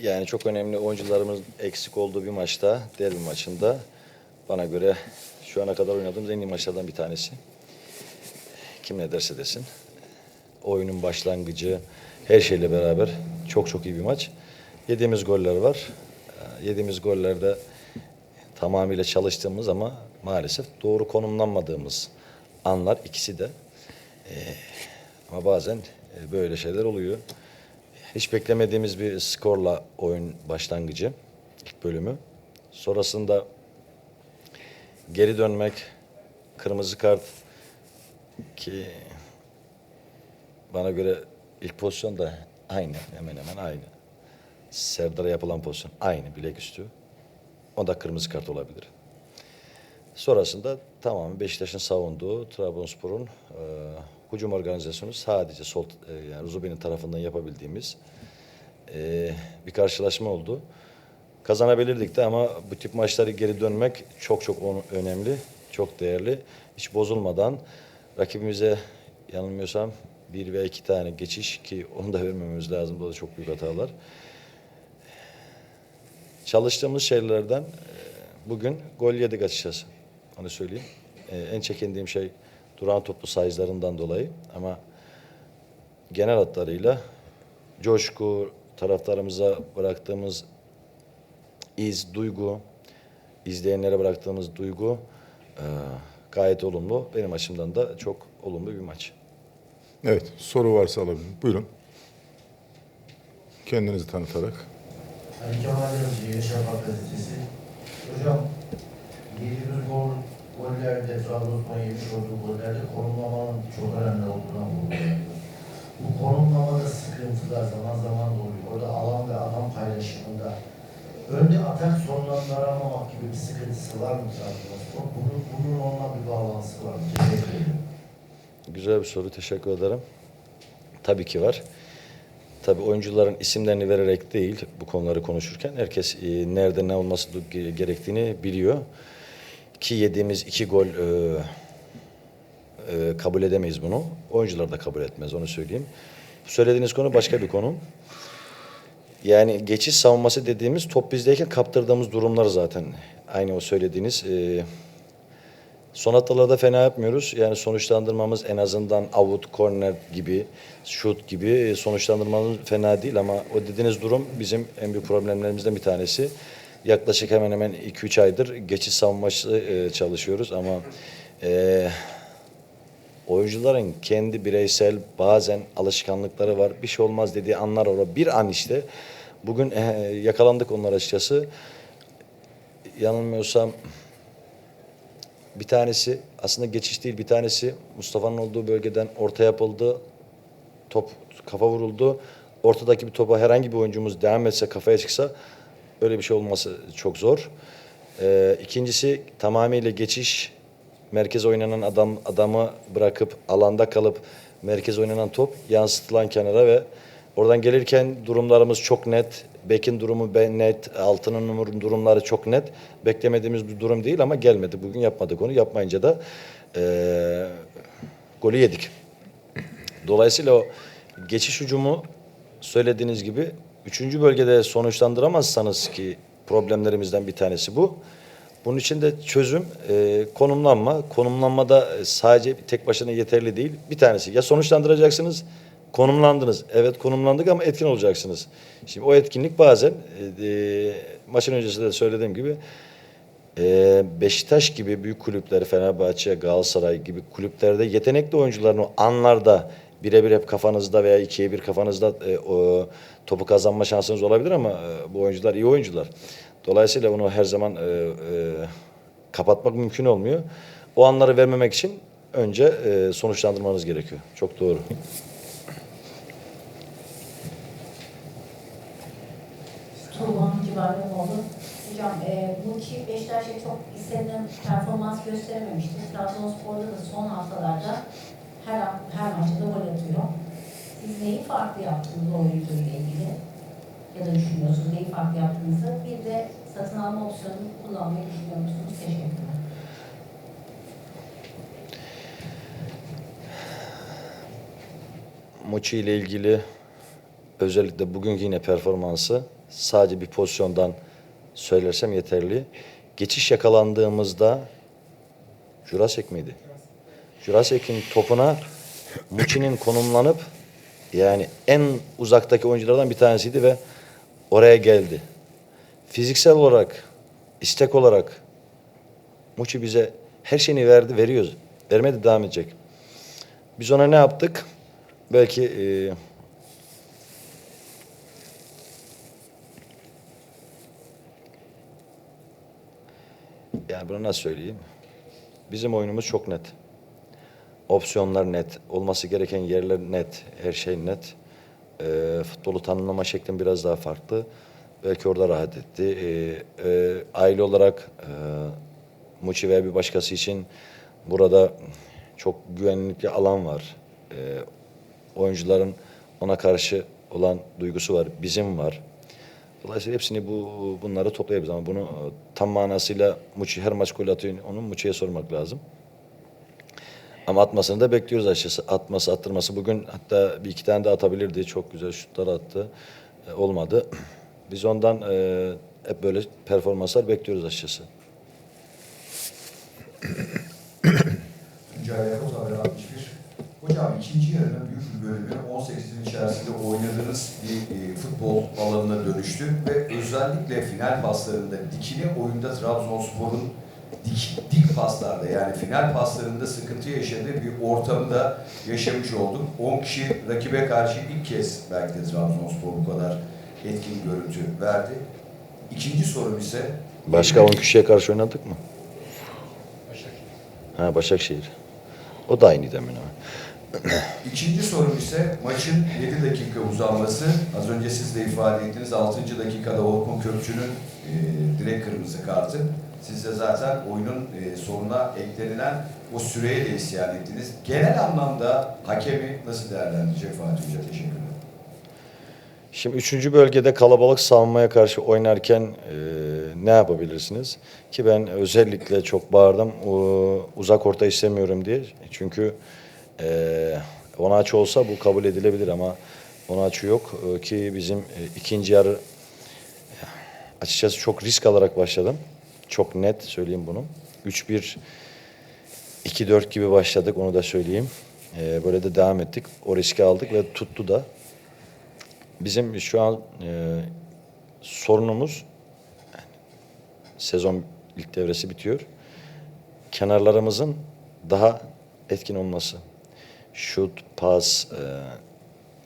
Yani çok önemli oyuncularımız eksik olduğu bir maçta, derbi maçında bana göre şu ana kadar oynadığımız en iyi maçlardan bir tanesi. Kim ne derse desin. Oyunun başlangıcı, her şeyle beraber çok çok iyi bir maç. Yediğimiz goller var. Ee, Yediğimiz gollerde tamamıyla çalıştığımız ama maalesef doğru konumlanmadığımız anlar ikisi de. Ee, ama bazen e, böyle şeyler oluyor. Hiç beklemediğimiz bir skorla oyun başlangıcı, ilk bölümü. Sonrasında geri dönmek, kırmızı kart ki bana göre ilk pozisyon da aynı, hemen hemen aynı. Serdar'a yapılan pozisyon aynı, bileküstü. O da kırmızı kart olabilir. Sonrasında tamamen Beşiktaş'ın savunduğu Trabzonspor'un e, hücum organizasyonu sadece sol e, yani Ruzubi'nin tarafından yapabildiğimiz e, bir karşılaşma oldu. Kazanabilirdik de ama bu tip maçları geri dönmek çok çok önemli, çok değerli. Hiç bozulmadan rakibimize yanılmıyorsam bir veya iki tane geçiş ki onu da vermememiz lazım. Bu da çok büyük hatalar. Çalıştığımız şeylerden e, bugün gol yedik açıkçası. Onu söyleyeyim. E, en çekindiğim şey duran toplu sayılarından dolayı ama genel hatlarıyla coşku, taraftarımıza bıraktığımız iz, duygu, izleyenlere bıraktığımız duygu e, gayet olumlu. Benim açımdan da çok olumlu bir maç. Evet, soru varsa alabilirim. Buyurun. Kendinizi tanıtarak. Ali Kemal Yazıcı, Yeni Şafak gazetesi. Hocam, yediğimiz gol, gollerde, Trabzonspor'un yemiş olduğu gollerde konumlamanın çok önemli olduğuna vurguluyor. Bu konumlamada sıkıntılar zaman zaman da oluyor. Orada alan ve adam paylaşımında önde atak sonlandıramamak gibi bir sıkıntısı var mı Trabzonspor? Bunun, bunun onunla bir bağlantısı var mı? Teşekkür. Güzel bir soru. Teşekkür ederim. Tabii ki var. Tabii oyuncuların isimlerini vererek değil bu konuları konuşurken herkes e, nerede ne olması ge- gerektiğini biliyor. Ki yediğimiz iki gol e, e, kabul edemeyiz bunu. Oyuncular da kabul etmez onu söyleyeyim. Söylediğiniz konu başka bir konu. Yani geçiş savunması dediğimiz top bizdeyken kaptırdığımız durumlar zaten. Aynı o söylediğiniz e, Son haftalarda fena yapmıyoruz. Yani sonuçlandırmamız en azından avut, korner gibi, şut gibi e, sonuçlandırmamız fena değil ama o dediğiniz durum bizim en büyük problemlerimizden bir tanesi. Yaklaşık hemen hemen 2-3 aydır geçiş savunması e, çalışıyoruz ama e, oyuncuların kendi bireysel bazen alışkanlıkları var. Bir şey olmaz dediği anlar var. Bir an işte. Bugün e, yakalandık onlar açıkçası. Yanılmıyorsam bir tanesi aslında geçiş değil bir tanesi Mustafa'nın olduğu bölgeden orta yapıldı. Top kafa vuruldu. Ortadaki bir topa herhangi bir oyuncumuz devam etse kafaya çıksa öyle bir şey olması çok zor. Ee, ikincisi tamamıyla geçiş merkez oynanan adam adamı bırakıp alanda kalıp merkez oynanan top yansıtılan kenara ve oradan gelirken durumlarımız çok net. Bekin durumu net, altının durumları çok net. Beklemediğimiz bir durum değil ama gelmedi. Bugün yapmadık onu. Yapmayınca da eee golü yedik. Dolayısıyla o geçiş hücumu söylediğiniz gibi üçüncü bölgede sonuçlandıramazsanız ki problemlerimizden bir tanesi bu. Bunun için de çözüm e, konumlanma. Konumlanmada e, sadece tek başına yeterli değil. Bir tanesi ya sonuçlandıracaksınız, konumlandınız. Evet konumlandık ama etkin olacaksınız. Şimdi o etkinlik bazen e, e, maçın öncesinde de söylediğim gibi ee, Beşiktaş gibi büyük kulüpler, Fenerbahçe, Galatasaray gibi kulüplerde yetenekli oyuncuların o anlarda birebir hep kafanızda veya ikiye bir kafanızda e, o, topu kazanma şansınız olabilir ama e, bu oyuncular iyi oyuncular. Dolayısıyla bunu her zaman e, e, kapatmak mümkün olmuyor. O anları vermemek için önce e, sonuçlandırmanız gerekiyor. Çok doğru. Tuğba civarında oldu. Hocam e, bu ki Beşiktaş'a çok istenilen performans gösterememişti. Trabzonspor'da da son haftalarda her her maçta da gol atıyor. Siz neyi farklı yaptınız o oyuncuyla ilgili? Ya da düşünüyorsunuz neyi farklı yaptığınızı? Bir de satın alma opsiyonunu kullanmayı düşünüyor musunuz? Teşekkürler. Moçi ile ilgili özellikle bugünkü yine performansı sadece bir pozisyondan söylersem yeterli. Geçiş yakalandığımızda Jurasek miydi? Jurasek'in topuna Muçi'nin konumlanıp yani en uzaktaki oyunculardan bir tanesiydi ve oraya geldi. Fiziksel olarak, istek olarak Muçi bize her şeyini verdi, veriyoruz. Vermedi, devam edecek. Biz ona ne yaptık? Belki e, yani bunu nasıl söyleyeyim? Bizim oyunumuz çok net. Opsiyonlar net. Olması gereken yerler net. Her şey net. Ee, futbolu tanımlama şeklim biraz daha farklı. Belki orada rahat etti. Ee, e, aile olarak e, Muçi veya bir başkası için burada çok güvenlikli alan var. Ee, oyuncuların ona karşı olan duygusu var. Bizim var. Dolayısıyla hepsini bu bunları toplayabiliriz ama bunu e, tam manasıyla Muçi her maç gol atıyor. Onu Muçi'ye sormak lazım. Ama atmasını da bekliyoruz açıkçası. Atması, attırması. Bugün hatta bir iki tane de atabilirdi. Çok güzel şutlar attı. E, olmadı. Biz ondan e, hep böyle performanslar bekliyoruz açıkçası. Tuncay Yavuz Haber 61. Hocam ikinci yarının büyük bir bölümü 18'in içerisinde oynadığınız bir e, futbol alanına dönüştü ve özellikle final paslarında dikili oyunda Trabzonspor'un dik, dik paslarda yani final paslarında sıkıntı yaşadığı bir ortamda yaşamış olduk. 10 kişi rakibe karşı ilk kez belki de Trabzonspor bu kadar etkin görüntü verdi. İkinci sorum ise Başka 10 kişiye karşı oynadık mı? Ha Başakşehir. O da aynı demin ama. İkinci sorum ise maçın 7 dakika uzanması. Az önce siz de ifade ettiniz 6. dakikada Orkun Kökçü'nün e, direkt kırmızı kartı. Siz de zaten oyunun e, sonuna eklenilen o süreye de isyan ettiniz. Genel anlamda hakemi nasıl değerlendirecek Fatih Hoca? Teşekkür ederim. Şimdi üçüncü bölgede kalabalık savunmaya karşı oynarken e, ne yapabilirsiniz? Ki ben özellikle çok bağırdım o, uzak orta istemiyorum diye. Çünkü e, Onaçı olsa bu kabul edilebilir ama Onaçı yok E, ki bizim e, ikinci yarı açıkçası çok risk alarak başladım. Çok net söyleyeyim bunu. 3-1 2-4 gibi başladık onu da söyleyeyim. E, böyle de devam ettik. O riski aldık ve tuttu da. Bizim şu an e, sorunumuz sezon ilk devresi bitiyor. Kenarlarımızın daha etkin olması. Şut, pas, e,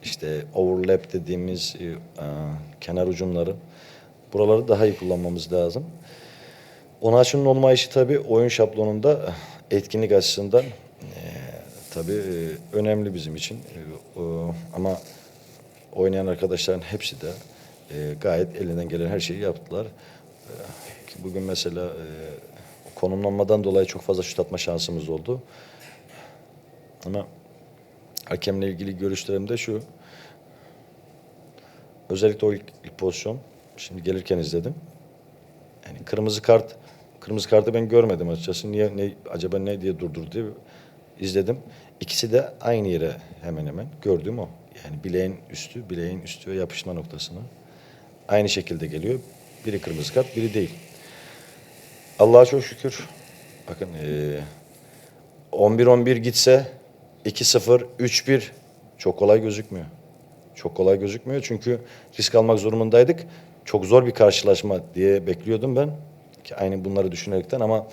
işte overlap dediğimiz e, e, kenar ucumları. Buraları daha iyi kullanmamız lazım. Onaç'ın olmayışı tabii oyun şablonunda etkinlik açısından e, tabii e, önemli bizim için. E, o- ama oynayan arkadaşların hepsi de e, gayet elinden gelen her şeyi yaptılar. E, bugün mesela e, konumlanmadan dolayı çok fazla şut atma şansımız oldu. Ama hakemle ilgili görüşlerim de şu. Özellikle o ilk, ilk pozisyon. Şimdi gelirken izledim. Yani kırmızı kart, kırmızı kartı ben görmedim açıkçası. Niye, ne, acaba ne diye durdurdu diye izledim. İkisi de aynı yere hemen hemen gördüğüm o. Yani bileğin üstü, bileğin üstü ve yapışma noktasına. Aynı şekilde geliyor. Biri kırmızı kart, biri değil. Allah'a çok şükür. Bakın eee 11-11 gitse 2-0, 3-1 çok kolay gözükmüyor. Çok kolay gözükmüyor çünkü risk almak zorundaydık. Çok zor bir karşılaşma diye bekliyordum ben. Aynı bunları düşünerekten ama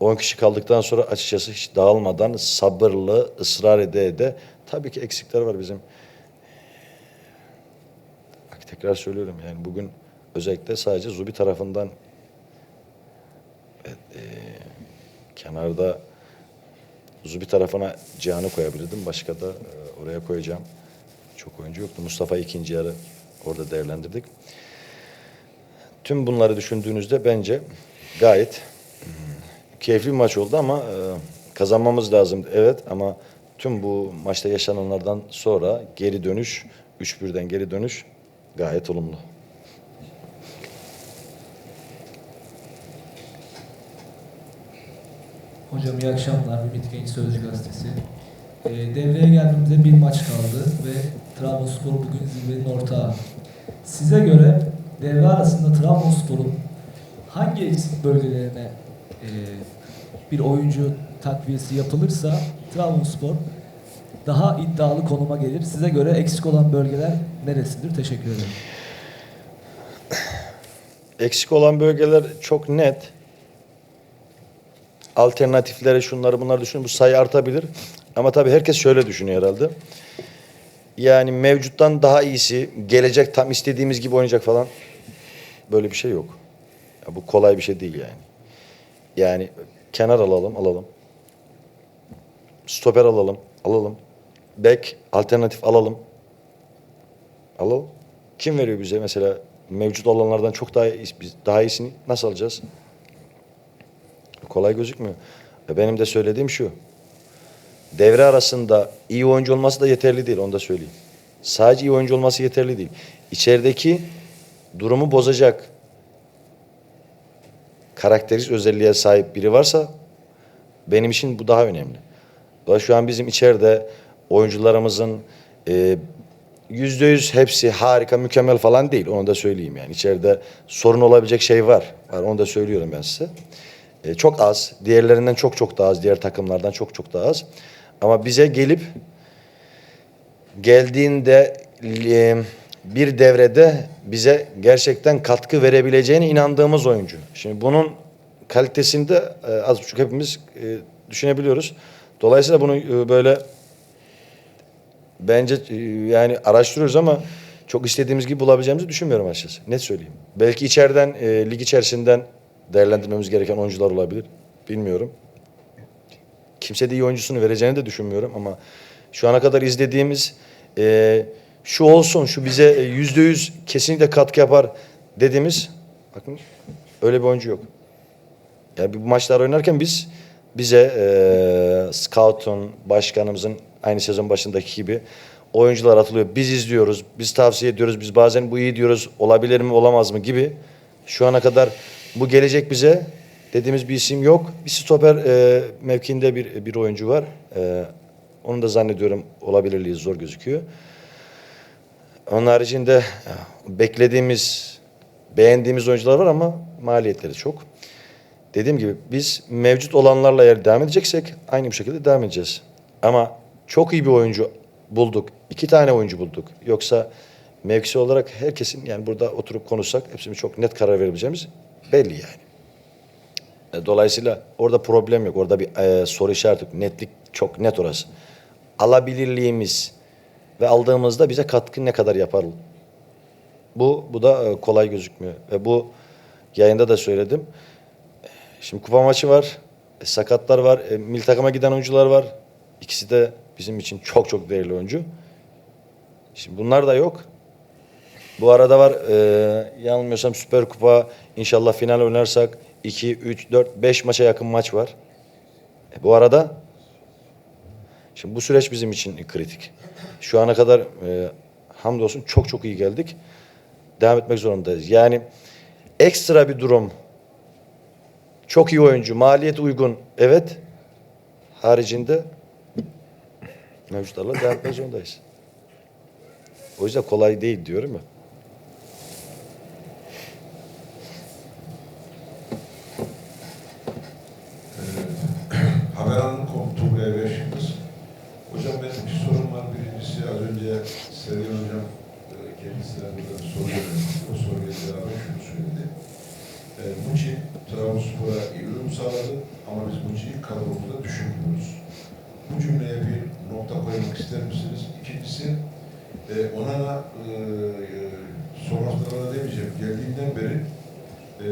10 kişi kaldıktan sonra açıkçası hiç dağılmadan sabırlı, ısrar ede ede tabii ki eksikler var bizim. Bak tekrar söylüyorum yani bugün özellikle sadece Zubi tarafından evet, eee, kenarda Zubi tarafına Cihan'ı koyabilirdim. Başka da e, oraya koyacağım. Çok oyuncu yoktu. Mustafa ikinci yarı orada değerlendirdik. Tüm bunları düşündüğünüzde bence gayet hmm, keyifli bir maç oldu ama e, kazanmamız lazımdı. Evet ama tüm bu maçta yaşananlardan sonra geri dönüş, 3-1'den geri dönüş gayet olumlu. Hocam iyi akşamlar. Ümit Genç Sözcü Gazetesi. Ee, devreye geldiğimizde bir maç kaldı ve Trabzonspor bugün zirvenin ortağı. Size göre devre arasında Trabzonspor'un hangi eksik bölgelerine e, bir oyuncu takviyesi yapılırsa Trabzonspor daha iddialı konuma gelir. Size göre eksik olan bölgeler neresidir? Teşekkür ederim. Eksik olan bölgeler çok net. Alternatiflere şunları bunları düşün. Bu sayı artabilir. Ama tabii herkes şöyle düşünüyor herhalde. Yani mevcuttan daha iyisi, gelecek tam istediğimiz gibi oynayacak falan. Böyle bir şey yok. Ya bu kolay bir şey değil yani. Yani kenar alalım, alalım. Stoper alalım, alalım. Bek alternatif alalım. Alalım. Kim veriyor bize mesela mevcut olanlardan çok daha iyi, daha iyisini nasıl alacağız? Kolay gözükmüyor. Ve benim de söylediğim şu. Devre arasında iyi oyuncu olması da yeterli değil onu da söyleyeyim. Sadece iyi oyuncu olması yeterli değil. İçerideki durumu bozacak karakteristik özelliğe sahip biri varsa benim için bu daha önemli. Şu an bizim içeride oyuncularımızın e, yüzde yüz hepsi harika, mükemmel falan değil. Onu da söyleyeyim yani. İçeride sorun olabilecek şey var. var onu da söylüyorum ben size. E, çok az. Diğerlerinden çok çok daha az. Diğer takımlardan çok çok daha az. Ama bize gelip geldiğinde e, bir devrede bize gerçekten katkı verebileceğine inandığımız oyuncu. Şimdi bunun kalitesini de e, az buçuk hepimiz e, düşünebiliyoruz. Dolayısıyla bunu e, böyle bence yani araştırıyoruz ama çok istediğimiz gibi bulabileceğimizi düşünmüyorum açıkçası. Net söyleyeyim. Belki içeriden, e, lig içerisinden değerlendirmemiz gereken oyuncular olabilir. Bilmiyorum. Kimse de iyi oyuncusunu vereceğini de düşünmüyorum ama şu ana kadar izlediğimiz e, şu olsun, şu bize e, yüzde yüz kesinlikle katkı yapar dediğimiz bakın öyle bir oyuncu yok. Yani bu maçlar oynarken biz bize e, scout'un, başkanımızın aynı sezon başındaki gibi oyuncular atılıyor. Biz izliyoruz, biz tavsiye ediyoruz, biz bazen bu iyi diyoruz, olabilir mi, olamaz mı gibi. Şu ana kadar bu gelecek bize dediğimiz bir isim yok. Bir stoper e, mevkiinde bir, bir oyuncu var. E, onu da zannediyorum olabilirliği zor gözüküyor. Onun haricinde ya, beklediğimiz, beğendiğimiz oyuncular var ama maliyetleri çok. Dediğim gibi biz mevcut olanlarla eğer devam edeceksek aynı bir şekilde devam edeceğiz. Ama çok iyi bir oyuncu bulduk. iki tane oyuncu bulduk. Yoksa mevkisi olarak herkesin yani burada oturup konuşsak hepsimiz çok net karar verebileceğimiz belli yani. E, Dolayısıyla orada problem yok. Orada bir e, soru işareti yok. Netlik çok net orası. Alabilirliğimiz ve aldığımızda bize katkı ne kadar yapar? Bu bu da e, kolay gözükmüyor. Ve bu yayında da söyledim. Şimdi kupa maçı var. e, sakatlar var. E, milli takıma giden oyuncular var. İkisi de bizim için çok çok değerli oyuncu. Şimdi bunlar da yok. Bu arada var e, yanılmıyorsam Süper Kupa inşallah final oynarsak 2, 3, 4, 5 maça yakın maç var. E, bu arada şimdi bu süreç bizim için kritik. Şu ana kadar e, hamdolsun çok çok iyi geldik. Devam etmek zorundayız. Yani ekstra bir durum çok iyi oyuncu, maliyet uygun. Evet. Haricinde mevcutlarla devam etmek zorundayız. O yüzden kolay değil diyorum ya. Haberhanım.com Tuğrul Evreş Yıldız. Hocam benim iki sorum var. Birincisi az önce Sergen Hocam e, kendisine burada bir soru yöneltti. O soruya cevaben şunu söyledi. E, Muçi Trabzonspor'a iyi uyum sağladı ama biz Muçi'yi kadromuzda düşünmüyoruz. Bu cümleye bir nokta koymak ister misiniz? İkincisi e, ona da e, e, son haftalarda demeyeceğim. Geldiğinden beri e,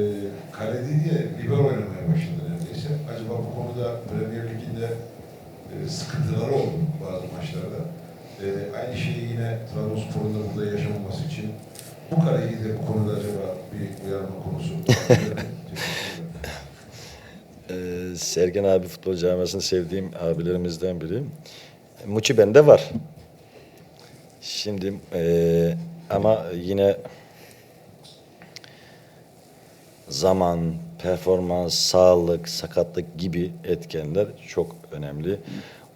kalede diye liber oynamaya başladı neredeyse. Acaba bu konuda Premier Lig'inde e, sıkıntıları oldu bazı maçlarda. E, aynı şeyi yine Trabzonspor'un da burada yaşamaması için bu kareyi de bu konuda acaba bir uyarma konusu. Ee, Sergen abi futbol camiasını sevdiğim abilerimizden biri. Muçi bende var. Şimdi eee, ama yine zaman, performans, sağlık, sakatlık gibi etkenler çok önemli.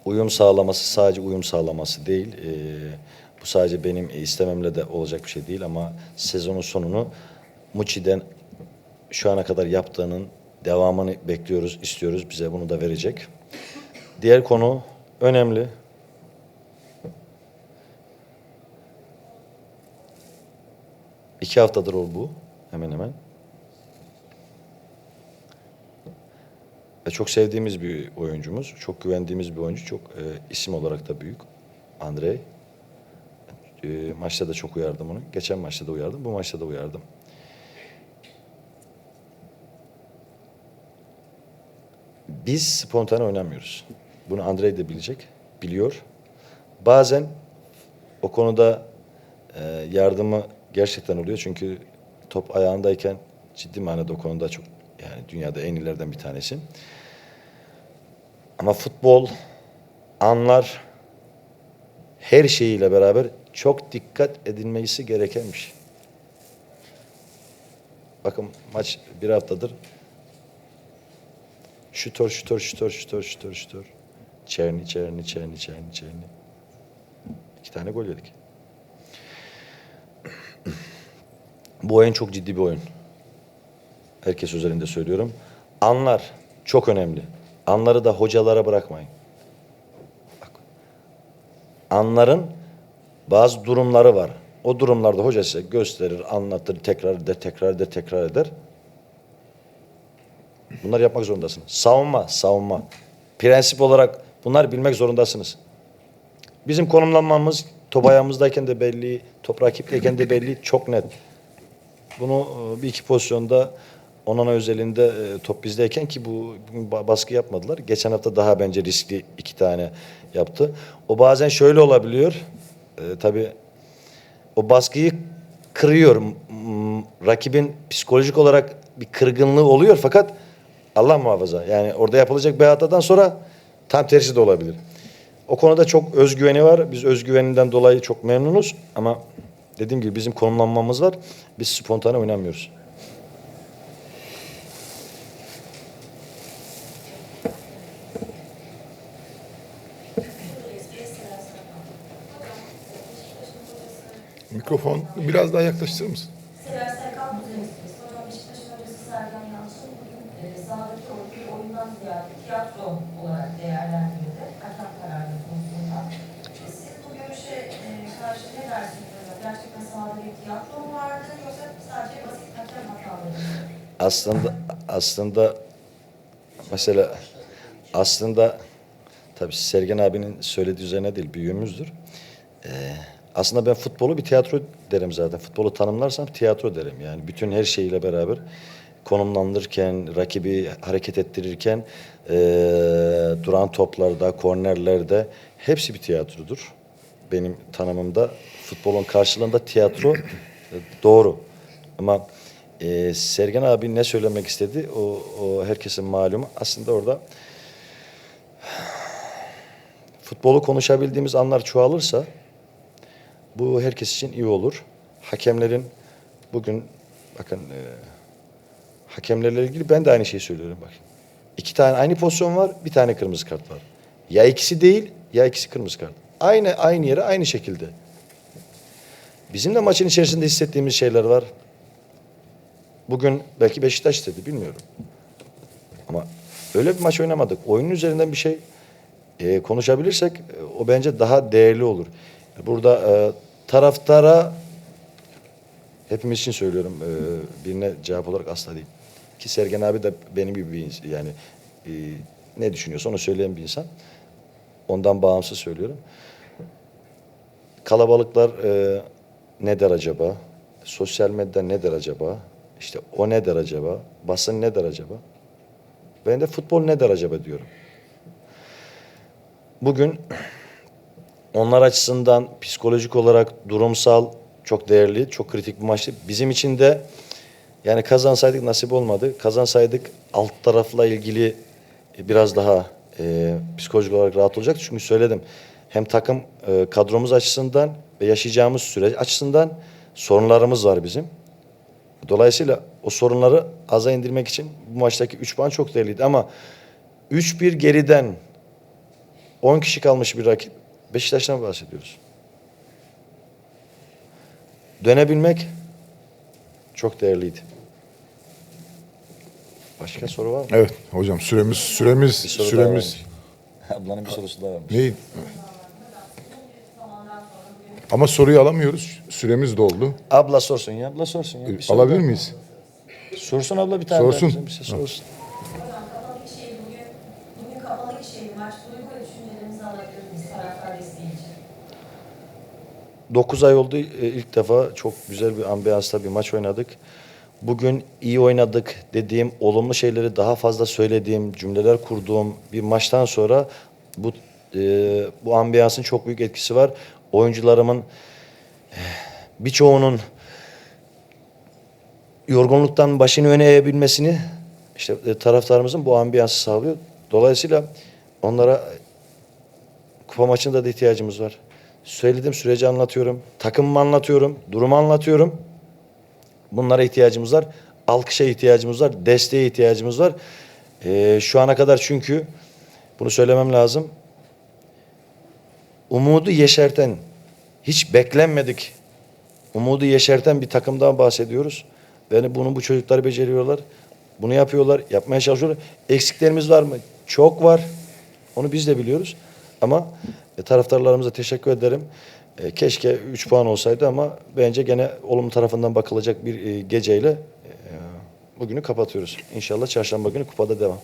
Uyum sağlaması sadece uyum sağlaması değil. eee, bu sadece benim istememle de olacak bir şey değil ama sezonun sonunu Muçi'den şu ana kadar yaptığının devamını bekliyoruz, istiyoruz. Bize bunu da verecek. Diğer konu önemli. İki haftadır o bu. Hemen hemen. Ve çok sevdiğimiz bir oyuncumuz. Çok güvendiğimiz bir oyuncu. Çok e, isim olarak da büyük. Andrei. E, maçta da çok uyardım onu. Geçen maçta da uyardım. Bu maçta da uyardım. Biz spontane oynamıyoruz. Bunu Andrei de bilecek. Biliyor. Bazen o konuda e, yardımı gerçekten oluyor. Çünkü top ayağındayken ciddi manada o konuda çok yani dünyada en iyilerden bir tanesi. Ama futbol anlar her şeyiyle beraber çok dikkat edilmesi gereken. Bakın maç bir haftadır şutör, şutör, şutör, şutör, şutör, şutör. Çerni, çerni, çerni, çerni, çerni. İki tane gol yedik. Bu oyun çok ciddi bir oyun. Herkes üzerinde söylüyorum. Anlar çok önemli. Anları da hocalara bırakmayın. Anların bazı durumları var. O durumlarda hoca size gösterir, anlatır, tekrar eder, tekrar eder, tekrar eder. Bunları yapmak zorundasınız. Savunma, savunma. Prensip olarak bunlar bilmek zorundasınız. Bizim konumlanmamız top ayağımızdayken de belli, top rakipteyken de belli, çok net. Bunu e, bir iki pozisyonda Onana özelinde e, top bizdeyken ki bu bugün ba- baskı yapmadılar. Geçen hafta daha bence riskli iki tane yaptı. O bazen şöyle olabiliyor. E, tabii o baskıyı kırıyor. M- m- rakibin psikolojik olarak bir kırgınlığı oluyor fakat Allah muhafaza. Yani orada yapılacak bir hatadan sonra tam tersi de olabilir. O konuda çok özgüveni var. Biz özgüveninden dolayı çok memnunuz ama dediğim gibi bizim konumlanmamız var. Biz spontane oynamıyoruz. Mikrofon biraz daha yaklaştırır mısın? E, tiyatro olarak değerlendirildi. Hakem kararı konusunda. E, siz bu görüşe e, karşı ne dersiniz? Gerçekten sahada bir tiyatro vardı yoksa sadece basit hakem hataları? Aslında aslında mesela aslında tabii Sergen abinin söylediği üzerine değil büyüğümüzdür. Ee, aslında ben futbolu bir tiyatro derim zaten. Futbolu tanımlarsam tiyatro derim. Yani bütün her şeyiyle beraber konumlandırırken, rakibi hareket ettirirken ee, duran toplarda, kornerlerde hepsi bir tiyatrodur. Benim tanımımda futbolun karşılığında tiyatro e, doğru. Ama e, Sergen abi ne söylemek istedi o, o herkesin malumu. Aslında orada futbolu konuşabildiğimiz anlar çoğalırsa bu herkes için iyi olur. Hakemlerin bugün bakın e, hakemlerle ilgili ben de aynı şeyi söylüyorum bak. İki tane aynı pozisyon var, bir tane kırmızı kart var. Ya ikisi değil, ya ikisi kırmızı kart. Aynı aynı yere aynı şekilde. Bizim de maçın içerisinde hissettiğimiz şeyler var. Bugün belki Beşiktaş istedi bilmiyorum. Ama öyle bir maç oynamadık. Oyunun üzerinden bir şey e, konuşabilirsek e, o bence daha değerli olur. Burada e, taraftara hepimiz için söylüyorum e, birine cevap olarak asla değil. Ki Sergen abi de benim gibi bir ins- yani e, ne düşünüyorsa onu söyleyen bir insan. Ondan bağımsız söylüyorum. Kalabalıklar e, ne der acaba? Sosyal medya ne der acaba? İşte o ne der acaba? Basın ne der acaba? Ben de futbol ne der acaba diyorum. Bugün onlar açısından psikolojik olarak durumsal çok değerli, çok kritik bir maçtı. Bizim için de yani kazansaydık nasip olmadı. Kazansaydık alt tarafla ilgili biraz daha e, psikolojik olarak rahat olacak. Çünkü söyledim hem takım e, kadromuz açısından ve yaşayacağımız süreç açısından sorunlarımız var bizim. Dolayısıyla o sorunları aza indirmek için bu maçtaki 3 puan çok değerliydi ama 3-1 geriden 10 kişi kalmış bir rakip Beşiktaş'tan bahsediyoruz. Dönebilmek Çok değerliydi. Başka soru var mı? Evet hocam süremiz süremiz Bir soru daha süremiz varmış. Ablanın bir sorusu daha varmış. ne? Ama soruyu alamıyoruz. Süremiz doldu. Abla sorsun ya. Abla sorsun ya. Bir soru Alabilir daha. miyiz? Sorsun abla bir tane Sorsun. bize bir şey sorsun. Kapalı bir şey bugün, bugün kapalı bir şey maç. Duygu ve düşüncelerinizi alabilir miyiz taraftar desteği için? 9 ay oldu. e, ilk defa çok güzel bir ambiyansta bir maç oynadık. Bugün iyi oynadık dediğim, olumlu şeyleri daha fazla söylediğim, cümleler kurduğum bir maçtan sonra bu e, bu ambiyansın çok büyük etkisi var. Oyuncularımın eh, birçoğunun yorgunluktan başını öne eğebilmesini işte e, taraftarımızın bu ambiyansı sağlıyor. Dolayısıyla onlara kupa maçında da ihtiyacımız var. Söyledim süreci anlatıyorum. Takımımı anlatıyorum. Durumu anlatıyorum. Bunlara ihtiyacımız var. Alkışa ihtiyacımız var. Desteğe ihtiyacımız var. Ee, şu ana kadar çünkü bunu söylemem lazım. Umudu yeşerten, hiç beklenmedik umudu yeşerten bir takımdan bahsediyoruz. Yani bunu bu çocuklar beceriyorlar. Bunu yapıyorlar, yapmaya çalışıyorlar. Eksiklerimiz var mı? Çok var. Onu biz de biliyoruz. Ama e, taraftarlarımıza teşekkür ederim. E, keşke 3 puan olsaydı ama bence gene olumlu tarafından bakılacak bir e, geceyle e, bugünü kapatıyoruz. İnşallah çarşamba günü kupada devam.